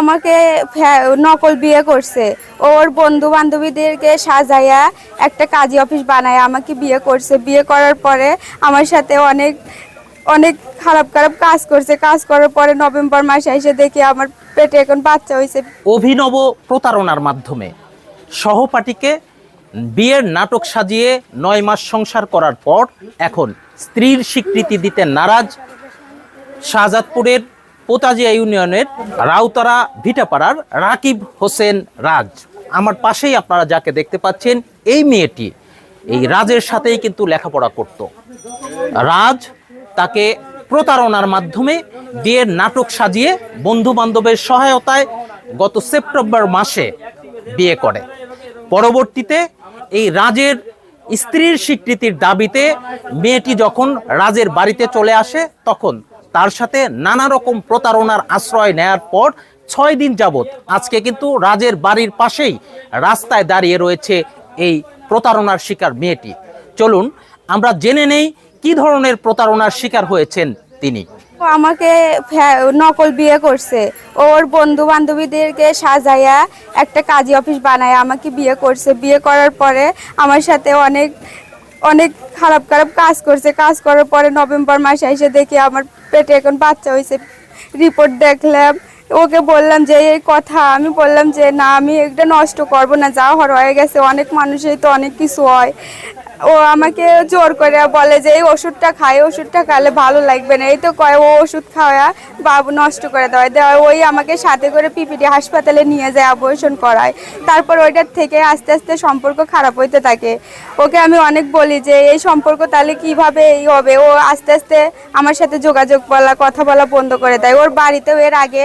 আমাকে নকল বিয়ে করছে। ওর বন্ধু বান্ধবীদেরকে সাজাইয়া একটা কাজী অফিস বানায় আমাকে বিয়ে করছে। বিয়ে করার পরে আমার সাথে অনেক অনেক খারাপ খারাপ কাজ করছে। কাজ করার পরে নভেম্বর মাসে এসে দেখি আমার পেটে এখন বাচ্চা হয়েছে অভিনব প্রতারণার মাধ্যমে সহপাঠীকে বিয়ের নাটক সাজিয়ে নয় মাস সংসার করার পর এখন স্ত্রীর স্বীকৃতি দিতে নারাজ শাহজাদপুরের পোতাজিয়া ইউনিয়নের রাউতারা ভিটাপাড়ার রাকিব হোসেন রাজ। আমার পাশেই আপনারা যাকে দেখতে পাচ্ছেন, এই মেয়েটি এই রাজের সাথেই কিন্তু লেখাপড়া করত। রাজ তাকে প্রতারণার মাধ্যমে বিয়ের নাটক সাজিয়ে বন্ধু বান্ধবের সহায়তায় গত সেপ্টেম্বর মাসে বিয়ে করে। পরবর্তীতে এই রাজের স্ত্রীর স্বীকৃতির দাবিতে মেয়েটি যখন রাজের বাড়িতে চলে আসে, তখন তার সাথে নানা রকম প্রতারণার আশ্রয় নেয়ার পর ছয় দিন যাবত আজকে কিন্তু রাজের বাড়ির পাশেই রাস্তায় দাঁড়িয়ে রয়েছে এই প্রতারণার শিকার মেয়েটি। চলুন, আমরা জেনে নেই কি ধরনের প্রতারণার শিকার হয়েছেন তিনি। আমাকে নকল বিয়ে করছে। ওর বন্ধু বান্ধবীদেরকে সাজাইয়া একটা কাজী অফিস বানায় আমাকে বিয়ে করছে। বিয়ে করার পরে আমার সাথে অনেক অনেক খারাপ খারাপ কাজ করছে। কাজ করার পরে নভেম্বর মাসে এসে দেখি আমার পেটে এখন বাচ্চা হয়েছে রিপোর্ট দেখলাম। ওকে বললাম যে, এই কথা। আমি বললাম যে, না, আমি এটা নষ্ট করব না। যা হওয়ার হয়ে গেছে। অনেক মানুষই তো অনেক কিছু হয়। ও আমাকে জোর করে বলে যে, এই ওষুধটা খাই ওষুধটা খালে ভালো লাগবে না। এই তো কয়, ও ওষুধ খাওয়া বাবু নষ্ট করে দেওয়া দেওয়া ওই আমাকে সাথে করে পিপিটি হাসপাতালে নিয়ে যায় অপারেশন করায়। তারপর ওইটার থেকে আস্তে আস্তে সম্পর্ক খারাপ হইতে থাকে। ওকে আমি অনেক বলি যে, এই সম্পর্ক তাহলে কীভাবে এই হবে? ও আস্তে আস্তে আমার সাথে যোগাযোগ বলা, কথা বলা বন্ধ করে দেয়। ওর বাড়িতেও এর আগে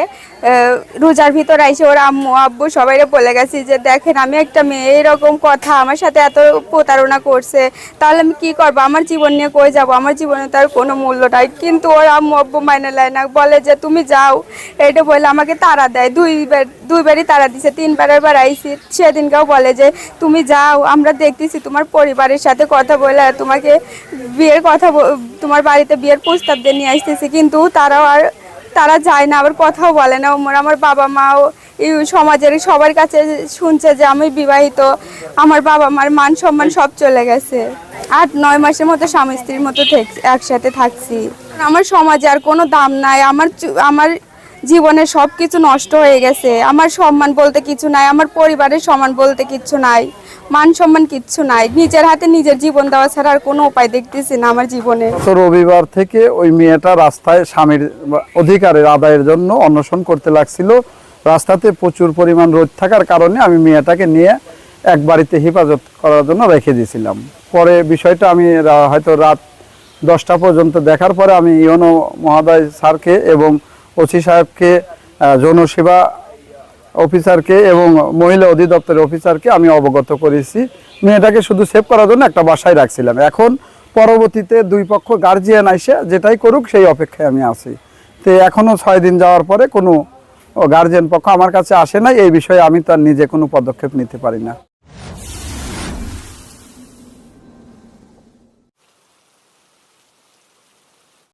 রোজার ভিতর আইসে ওর আম্মু, আব্বু সবাইরে বলে গেছি যে, দেখেন, আমি একটা মেয়ে, এরকম কথা আমার সাথে এত প্রতারণা করছে। তাহলে আমি কি করব? আমার জীবন নিয়ে কই যাব? আমার জীবনে তার কোনো মূল্য নাই। কিন্তু ওর আম্মু আব্বু মাইনে নেয় না। বলে যে, তুমি যাও। এটা বলে আমাকে তারা দেয়। দুইবার দুইবারই তারা দিছে। তিনবারের বার আইসি সেদিনকেও বলে যে, তুমি যাও, আমরা দেখতেছি তোমার পরিবারের সাথে কথা বলে তোমাকে বিয়ের কথা তোমার বাড়িতে বিয়ের প্রস্তাব দিয়ে নিয়ে আসতেছি। কিন্তু তারাও আর, তারা যায় না, আবার কথাও বলে না। আমার বাবা মাও সমাজের সবার কাছে শুনছে যে আমি বিবাহিত, আমার বাবা মার মান সম্মান সব চলে গেছে। আট, নয় মাসের মতো স্বামী স্ত্রীর মতো একসাথে থাকছি। আমার সমাজে আর কোনো দাম নাই, আমার আমার জীবনে সব কিছু নষ্ট হয়ে গেছে। আমার সম্মান বলতে কিছু নাই, আমার পরিবারের সম্মান বলতে কিছু নাই, মান সম্মান কিচ্ছু নাই। নিজের হাতে নিজের জীবন দেওয়া ছাড়া আর কোনো উপায় দেখতেছি না আমার জীবনে। রবিবার থেকে ওই মেয়েটা রাস্তায় স্বামীর অধিকারের আদায়ের জন্য অন্বেষণ করতে লাগছিল। রাস্তাতে প্রচুর পরিমাণ রোদ থাকার কারণে আমি মেয়েটাকে নিয়ে এক বাড়িতে হেফাজত করার জন্য রেখে দিয়েছিলাম। পরে বিষয়টা আমি হয়তো রাত দশটা পর্যন্ত দেখার পরে আমি ইউনো মহোদয় স্যারকে এবং ওসি সাহেবকে আহ, যৌনসেবা অফিসারকে এবং মহিলা অধিদপ্তরের অফিসারকে আমি অবগত করেছি। মেয়েটাকে শুধু সেভ করার জন্য একটা বাসায় রাখছিলাম। এখন পরবর্তীতে দুই পক্ষ গার্জিয়ান আইসে যেটাই করুক সেই অপেক্ষায় আমি আছি। তো এখনও ছয় দিন যাওয়ার পরে কোনো গার্জিয়ান পক্ষ আমার কাছে আসে না এই বিষয়ে আমি তার নিজে কোনো পদক্ষেপ নিতে পারি না।